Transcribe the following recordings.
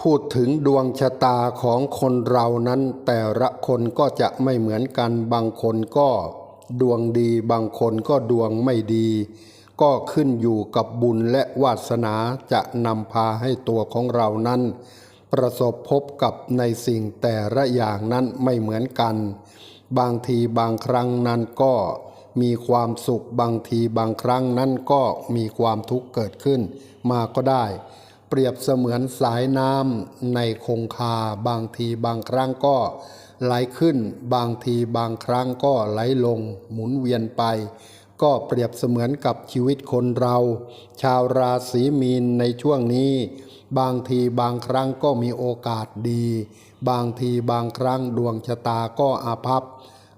พูดถึงดวงชะตาของคนเรานั้น แต่ละคนก็จะไม่เหมือนกัน บางคนก็ดวงดี บางคนก็ดวงไม่ดี ก็ขึ้นอยู่กับบุญและวาสนาจะนำพาให้ตัวของเรานั้น ประสบพบกับในสิ่งแต่ละอย่างนั้นไม่เหมือนกัน บางทีบางครั้งนั้นก็มีความสุขบางทีบางครั้งนั้นก็มีความทุกข์เกิดขึ้นมาก็ได้ เปรียบเสมือนสายน้ำในคงคาบางทีบางครั้งก็ไหลขึ้น บางทีบางครั้งก็ไหลลงหมุนเวียนไป ก็เปรียบเสมือนกับชีวิตคนเรา ชาวราศีมีนในช่วงนี้ บางทีบางครั้งก็มีโอกาสดี บางทีบางครั้งดวงชะตาก็อาภัพ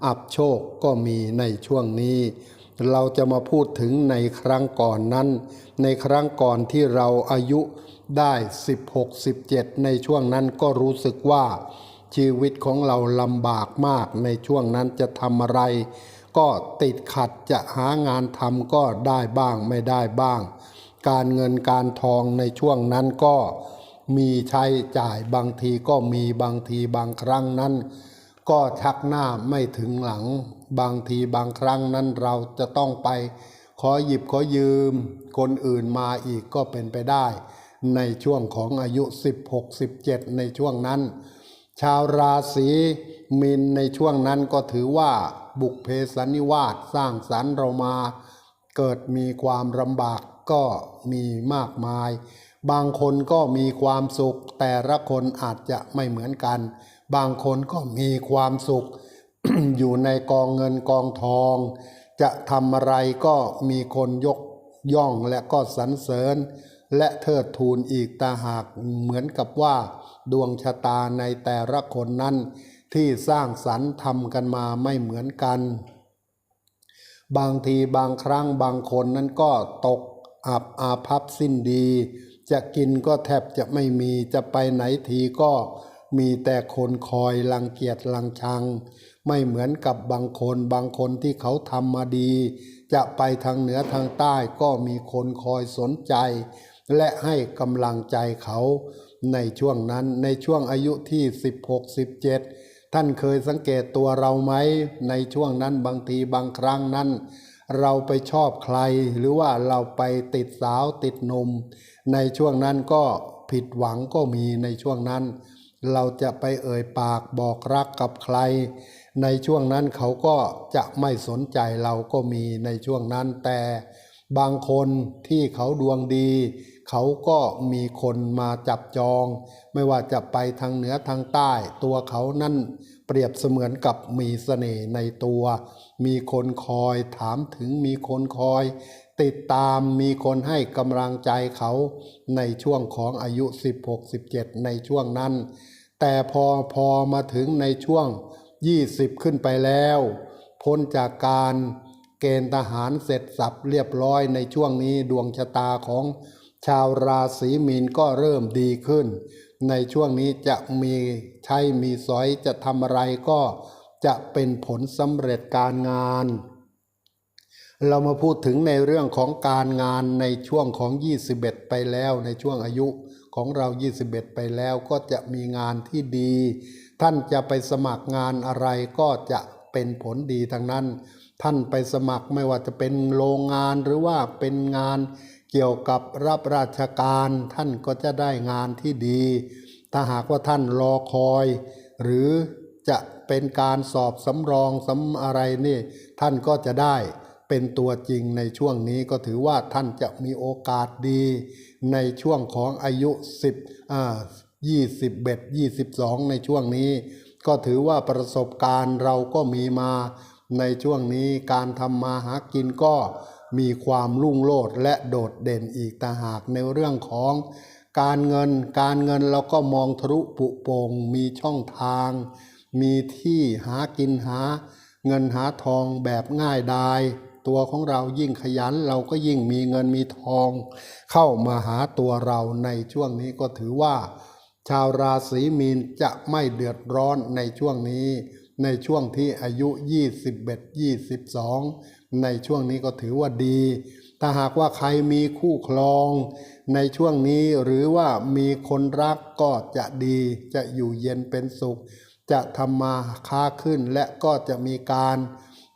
อับโชคก็มีในช่วงนี้ เราจะมาพูดถึงในครั้งก่อนนั้น ในครั้งก่อนที่เราอายุได้ 16 17 ในช่วงนั้นก็รู้สึกว่า ชีวิตของเราลำบากมากในช่วงนั้นจะทำอะไร ก็ติดขัดจะหางานทำก็ได้บ้างไม่ได้บ้าง การเงินการทองในช่วงนั้นก็มีใช้จ่ายบางทีก็มีบางทีบางครั้งนั้น ก็ชักหน้าไม่ถึงหลัง บางทีบางครั้งนั้นเราจะต้องไป ขอหยิบขอยืม คนอื่นมาอีกก็เป็นไปได้ ในช่วงของอายุ 16 17 ในช่วงนั้น ชาวราศีมินในช่วงนั้นก็ถือว่าบุกเพสันนิวาสสร้างสรรค์เรามา เกิดมีความลำบากก็มีมากมาย บางคนก็มีความสุขแต่ละคนอาจจะไม่เหมือนกัน บางคนก็มีความสุข อยู่ในกองเงินกองทอง จะทำอะไรก็มีคนยกย่องและก็สรรเสริญ และเทิดทูนอีกตาหากเหมือนกับว่า ดวงชะตาในแต่ละคนนั้น ที่สร้างสรรค์ทำกันมาไม่เหมือนกัน บางทีบางครั้งบางคนนั้นก็ตกอับอาภัพสิ้นดี จะกินก็แทบจะไม่มีจะไปไหนทีก็ มีแต่คนคอยรังเกียจรังชัง ไม่เหมือนกับบางคนบางคนที่เขาทำมาดี จะไปทางเหนือทางใต้ก็มีคนคอยสนใจ และให้กำลังใจเขา ในช่วงนั้นในช่วงอายุที่ 16 17 ท่านเคยสังเกตตัวเราไหม ในช่วงนั้นบางทีบางครั้งนั้นเราไปชอบใครหรือว่าเราไปติดสาวติดหนุ่มในช่วงนั้นก็ผิดหวังก็มีในช่วงนั้น เราจะไปเอ่ยปากบอกรักกับใคร ในช่วงนั้นเขาก็จะไม่สนใจเราก็มีในช่วงนั้นแต่บางคนที่เขาดวงดี เขาก็มีคนมาจับจอง ไม่ว่าจะไปทางเหนือทางใต้ ตัวเขานั่นเปรียบเสมือนกับมีเสน่ห์ในตัว มีคนคอยถามถึงมีคนคอย ติดตามมีคนให้กำลังใจเขาในช่วงของอายุ 16-17 ในช่วงนั้น แต่พอพอมาถึงในช่วง 20 ขึ้นไปแล้ว พ้นจากการเกณฑ์ทหารเสร็จสับเรียบร้อยในช่วงนี้ดวงชะตาของชาวราศีมีนก็เริ่มดีขึ้น ในช่วงนี้จะมีใช้มีสอยจะทำอะไรก็จะเป็นผลสำเร็จการงาน เรามาพูดถึงในเรื่องของการงานในช่วงของ 21 ไปแล้วในช่วงอายุของเรา 21 ไปแล้วก็จะมีงานที่ดี ท่านจะไปสมัครงานอะไรก็จะเป็นผลดีทั้งนั้น ท่านไปสมัครไม่ว่าจะเป็นโรงงานหรือว่าเป็นงานเกี่ยวกับรับราชการ ท่านก็จะได้งานที่ดี ถ้าหากว่าท่านรอคอย หรือจะเป็นการสอบสำรองสำอะไรนี่ท่านก็จะได้ เป็นตัวจริงในช่วงนี้ก็ถือว่าท่านจะมีโอกาสดี ในช่วงของอายุ 10อ่า21 22 ในช่วงนี้ ก็ถือว่าประสบการณ์เราก็มีมาในช่วงนี้การทำมาหากินก็มีความรุ่งโรจน์และโดดเด่นอีกต่างหากในเรื่องของการเงินการเงินเราก็มองทะลุปุโปงมีช่องทาง มีที่หากินหา เงินหาทองแบบง่ายดาย ตัวของเรายิ่งขยัน เราก็ยิ่งมีเงินมีทอง เข้ามาหาตัวเราในช่วงนี้ก็ถือว่า ชาวราศีมีนจะไม่เดือดร้อนในช่วงนี้ ในช่วงที่อายุ 21 22 ในช่วงนี้ก็ถือว่าดี ถ้าหากว่าใครมีคู่ครอง ในช่วงนี้หรือว่ามีคนรักก็จะดีจะอยู่เย็นเป็นสุข จะทำมาค้าขึ้นและก็จะมีการ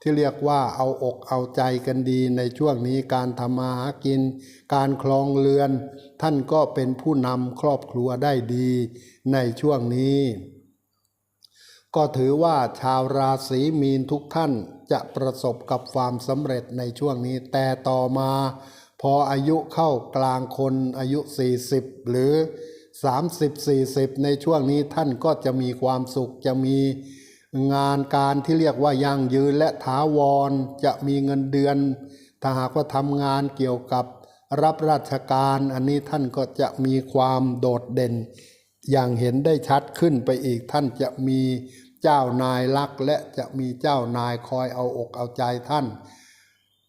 ที่เรียกว่าเอาอกเอาใจกันดีในช่วงนี้การทำมาหากิน การคลองเรือน ท่านก็เป็นผู้นำครอบครัวได้ดีในช่วงนี้ ก็ถือว่าชาวราศีมีนทุกท่านจะประสบกับความสำเร็จในช่วงนี้ แต่ต่อมา พออายุเข้ากลางคนอายุ 40 หรือ 30 40 ในช่วงนี้ท่านก็จะมีความสุขจะมี งานการที่เรียกว่ายั่งยืนและถาวรจะมีเงินเดือน ถ้าหากว่าทำงานเกี่ยวกับรับราชการอันนี้ท่านก็จะมีความโดดเด่น อย่างเห็นได้ชัดขึ้นไปอีกท่านจะมีเจ้านายรักและจะมีเจ้านายคอยเอาอกเอาใจท่าน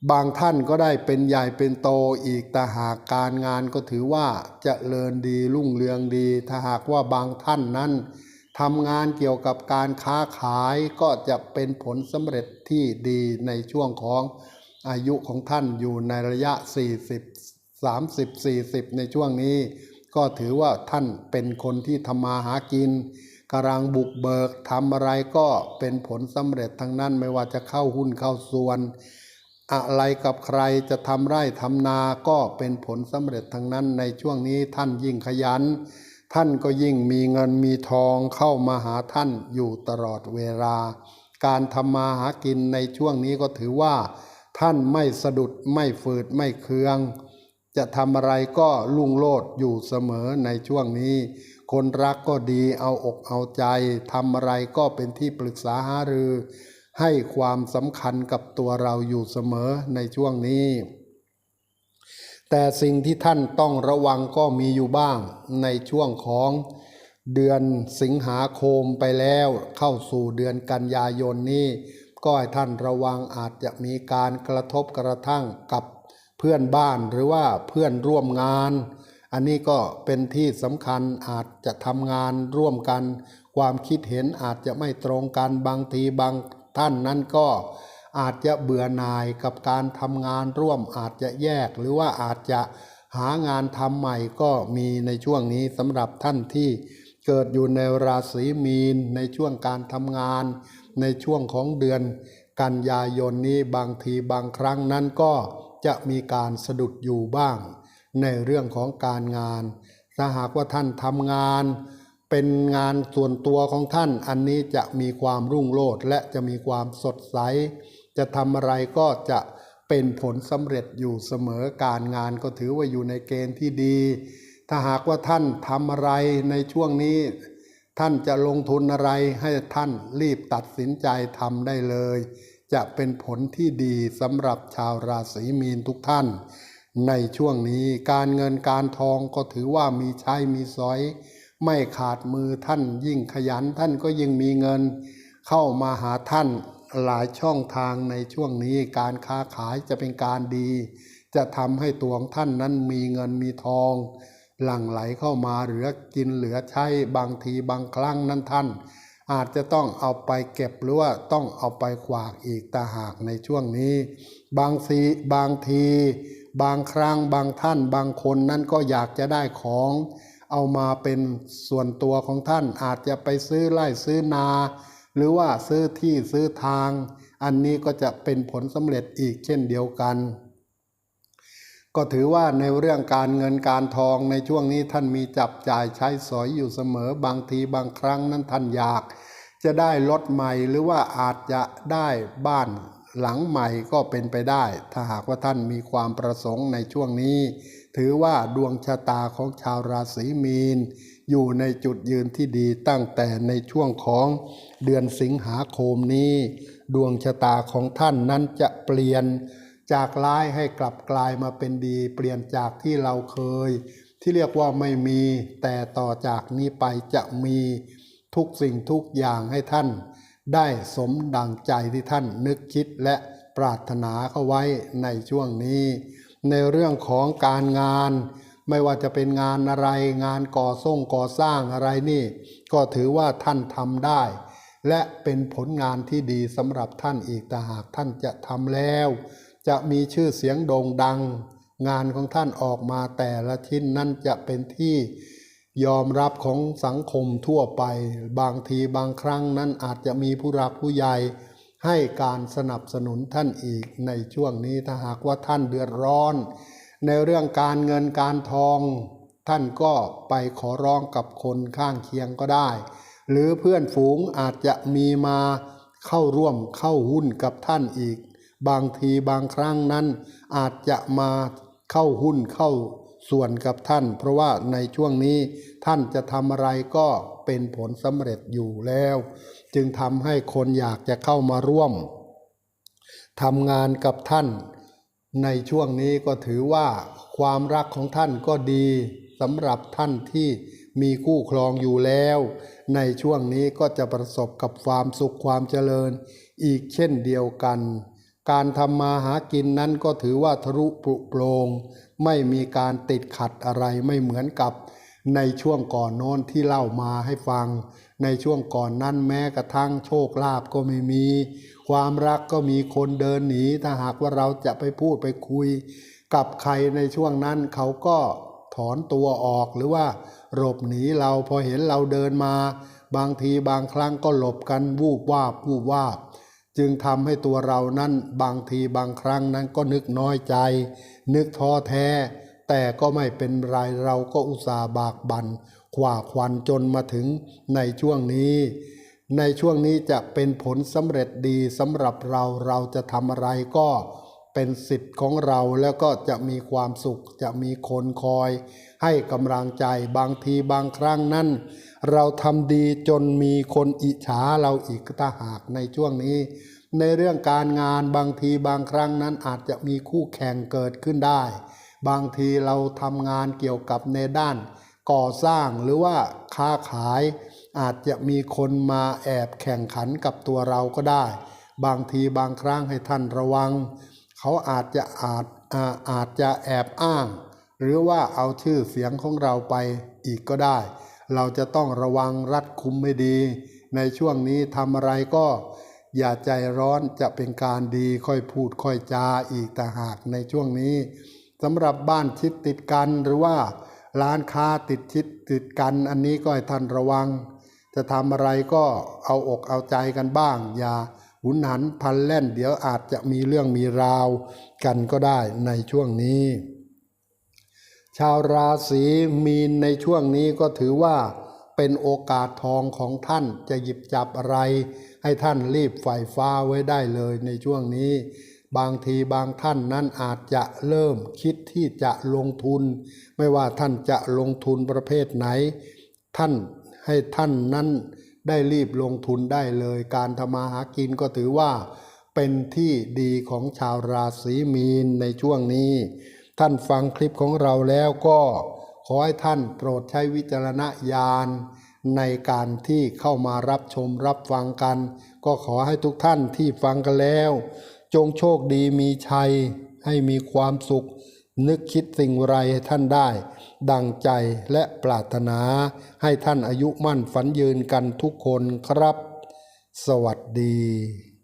บางท่านก็ได้เป็นใหญ่เป็นโตอีกแต่หากการงานก็ถือว่าเจะเริญดีรุ่งเรืองดี ถ้าหากว่าบางท่านนั้น ทำงานเกี่ยวกับการค้าขายก็จะเป็นผลสำเร็จที่ดีในช่วงของอายุของท่านอยู่ในระยะ 40 30 40 ในช่วงนี้ ก็ถือว่าท่านเป็นคนที่ทำมาหากินกำลังบุกเบิกทำอะไรก็เป็นผลสำเร็จทั้งนั้นไม่ว่าจะเข้าหุ้นเข้าส่วน อะไรกับใครจะทำไร่ทำนาก็เป็นผลสำเร็จทั้งนั้นในช่วงนี้ท่านยิ่งขยัน ท่านก็ยิ่งมีเงินมีทองเข้ามาหาท่านอยู่ตลอดเวลา การทำมาหากินในช่วงนี้ก็ถือว่า ท่านไม่สะดุดไม่ฝืดไม่เคือง จะทำอะไรก็ลุ่งโลดอยู่เสมอในช่วงนี้ คนรักก็ดีเอาอกเอาใจทำอะไรก็เป็นที่ปรึกษาหารือ ให้ความสำคัญกับตัวเราอยู่เสมอในช่วงนี้ แต่สิ่งที่ท่านต้องระวังก็มีอยู่บ้างในช่วงของเดือนสิงหาคมไปแล้วเข้าสู่เดือนกันยายนนี้ก็ให้ท่านระวังอาจจะมีการกระทบกระทั่งกับเพื่อนบ้านหรือว่าเพื่อนร่วมงาน อันนี้ก็เป็นที่สำคัญอาจจะทำงานร่วมกัน ความคิดเห็นอาจจะไม่ตรงกันบางทีบางท่านนั้นก็ อาจจะเบื่อหน่ายกับการทำงานร่วมอาจจะแยก หรือว่าอาจจะหางานทำใหม่ก็มีในช่วงนี้สำหรับท่านที่เกิดอยู่ในราศีมีนในช่วงการทำงาน ในช่วงของเดือน กันยายนนี้บางทีบางครั้งนั้นก็จะมีการสะดุดอยู่บ้าง ในเรื่องของการงาน ถ้าหากว่าท่านทำงาน เป็นงานส่วนตัวของท่านอันนี้จะมีความรุ่งโรจน์และจะมีความสดใส จะทำอะไรก็จะเป็นผลสำเร็จอยู่เสมอการงานก็ถือว่าอยู่ในเกณฑ์ที่ดี ถ้าหากว่าท่านทำอะไรในช่วงนี้ ท่านจะลงทุนอะไรให้ท่านรีบตัดสินใจทำได้เลย จะเป็นผลที่ดีสำหรับชาวราศีมีนทุกท่าน ในช่วงนี้การเงินการทองก็ถือว่ามีใช้มีสอย ไม่ขาดมือท่านยิ่งขยันท่านก็ยิ่งมีเงิน เข้ามาหาท่าน หลายช่องทางในช่วงนี้การค้าขายจะเป็นการดี จะทำให้ตัวของท่านนั้นมีเงินมีทอง หลั่งไหลเข้ามาเหลือกินเหลือใช้บางทีบางครั้งนั้นท่าน อาจจะต้องเอาไปเก็บหรือว่าต้องเอาไปขวากอีกตาหากในช่วงนี้ บางทีบางที บางครั้งบางท่านบางคนนั้นก็อยากจะได้ของเอามาเป็นส่วนตัวของท่านอาจจะไปซื้อไร่ซื้อนา หรือว่าซื้อที่ซื้อทาง อันนี้ก็จะเป็นผลสำเร็จอีกเช่นเดียวกัน ก็ถือว่าในเรื่องการเงินการทองในช่วงนี้ท่านมีจับจ่ายใช้สอยอยู่เสมอบางทีบางครั้งนั้นท่านอยาก จะได้รถใหม่หรือว่าอาจจะได้บ้านหลังใหม่ก็เป็นไปได้ ถ้าหากว่าท่านมีความประสงค์ในช่วงนี้ ถือว่าดวงชะตาของชาวราศีมีน อยู่ในจุดยืนที่ดีตั้งแต่ในช่วงของเดือนสิงหาคมนี้ ดวงชะตาของท่านนั้นจะเปลี่ยนจากร้ายให้กลับกลายมาเป็นดี เปลี่ยนจากที่เราเคย ที่เรียกว่าไม่มี แต่ต่อจากนี้ไปจะมีทุกสิ่งทุกอย่างให้ท่าน ได้สมดังใจที่ท่านนึกคิดและปรารถนาเข้าไว้ในช่วงนี้ ในเรื่องของการงาน ไม่ว่าจะเป็นงานอะไรงานก่อส่งก่อสร้างอะไรนี่ ก็ถือว่าท่านทำได้ และเป็นผลงานที่ดีสำหรับท่านอีกแต่หากท่านจะทำแล้ว จะมีชื่อเสียงโด่งดัง งานของท่านออกมาแต่ละชิ้นนั้นจะเป็นที่ยอมรับของสังคมทั่วไป บางทีบางครั้งนั้นอาจจะมีผู้รักผู้ใหญ่ให้การสนับสนุนท่านอีกในช่วงนี้ถ้าหากว่าท่านเดือดร้อน ในเรื่องการเงินการทอง ท่านก็ไปขอร้องกับคนข้างเคียงก็ได้ หรือเพื่อนฝูงอาจจะมีมาเข้าร่วมเข้าหุ้นกับท่านอีก บางทีบางครั้งนั้น อาจจะมาเข้าหุ้นเข้าส่วนกับท่าน เพราะว่าในช่วงนี้ท่านจะทำอะไรก็เป็นผลสำเร็จอยู่แล้ว จึงทำให้คนอยากจะเข้ามาร่วมทำงานกับท่าน ในช่วงนี้ก็ถือว่าความรักของท่านก็ดีสำหรับท่านที่มีคู่ครองอยู่แล้ว ในช่วงนี้ก็จะประสบกับความสุขความเจริญ อีกเช่นเดียวกัน การทำมาหากินนั้นก็ถือว่าทะลุปรุโปรง ไม่มีการติดขัดอะไรไม่เหมือนกับ ในช่วงก่อนโน้นที่เล่ามาให้ฟัง ในช่วงก่อนนั้นแม้กระทั่งโชคลาภก็ไม่มี ความรักก็มีคนเดินหนี ถ้าหากว่าเราจะไปพูดไปคุย กับใครในช่วงนั้นเขาก็ถอนตัวออกหรือว่าหลบหนีเราพอเห็นเราเดินมา บางทีบางครั้งก็หลบกันวูบวาบวูบวาบ จึงทำให้ตัวเรานั้นบางทีบางครั้งนั้นก็นึกน้อยใจ นึกท้อแท้ แต่ก็ไม่เป็นไรเราก็อุตส่าห์บากบัน่นขว่าควันจนมาถึงในช่วงนี้ ในช่วงนี้จะเป็นผลสำเร็จดีสำหรับเราเราจะทำอะไรก็เป็นสิทธิ์ของเราแล้วก็จะมีความสุขจะมีคนคอย ให้กำลังใจบางทีบางครั้งนั้น เราทำดีจนมีคนอิจฉาเราอีกถ้าหากในช่วงนี้ ในเรื่องการงานบางทีบางครั้งนั้นอาจจะมีคู่แข่งเกิดขึ้นได้ บางทีเราทำงานเกี่ยวกับในด้าน ก่อสร้างหรือว่าค้าขายอาจจะมีคนมาแอบแข่งขันกับตัวเราก็ได้ บางทีบางครั้งให้ท่านระวัง เขาอาจจะอาจอาอาจจะแอบอ้าง หรือว่าเอาชื่อเสียงของเราไปอีกก็ได้ เราจะต้องระวังรัดคุมไม่ดี ในช่วงนี้ทำอะไรก็ อย่าใจร้อนจะเป็นการดีค่อยพูดค่อยจาอีกแต่หากในช่วงนี้สำหรับบ้านชิดติดกันหรือว่า ร้านค้าติดชิดติดกันอันนี้ก็ให้ท่านระวัง จะทำอะไรก็เอาอกเอาใจกันบ้าง อย่าหุนหันพันแล่น เดี๋ยวอาจจะมีเรื่องมีราวกันก็ได้ในช่วงนี้ ชาวราศีมีนในช่วงนี้ก็ถือว่าเป็นโอกาสทองของท่านจะหยิบจับอะไร ให้ท่านรีบไฟฟ้าไว้ได้เลยในช่วงนี้ บางทีบางท่านนั้นอาจจะเริ่มคิดที่จะลงทุน ไม่ว่าท่านจะลงทุนประเภทไหน ท่านให้ท่านนั้นได้รีบลงทุนได้เลย การทำมาหากินก็ถือว่า เป็นที่ดีของชาวราศีมีนในช่วงนี้ ท่านฟังคลิปของเราแล้วก็ขอให้ท่านโปรดใช้วิจารณญาณในการที่เข้ามารับชมรับฟังกัน ก็ขอให้ทุกท่านที่ฟังกันแล้ว จงโชคดีมีชัยให้มีความสุข นึกคิดสิ่งไรให้ท่านได้ ดังใจและปรารถนาให้ท่านอายุมั่นฝันยืนกันทุกคนครับ สวัสดี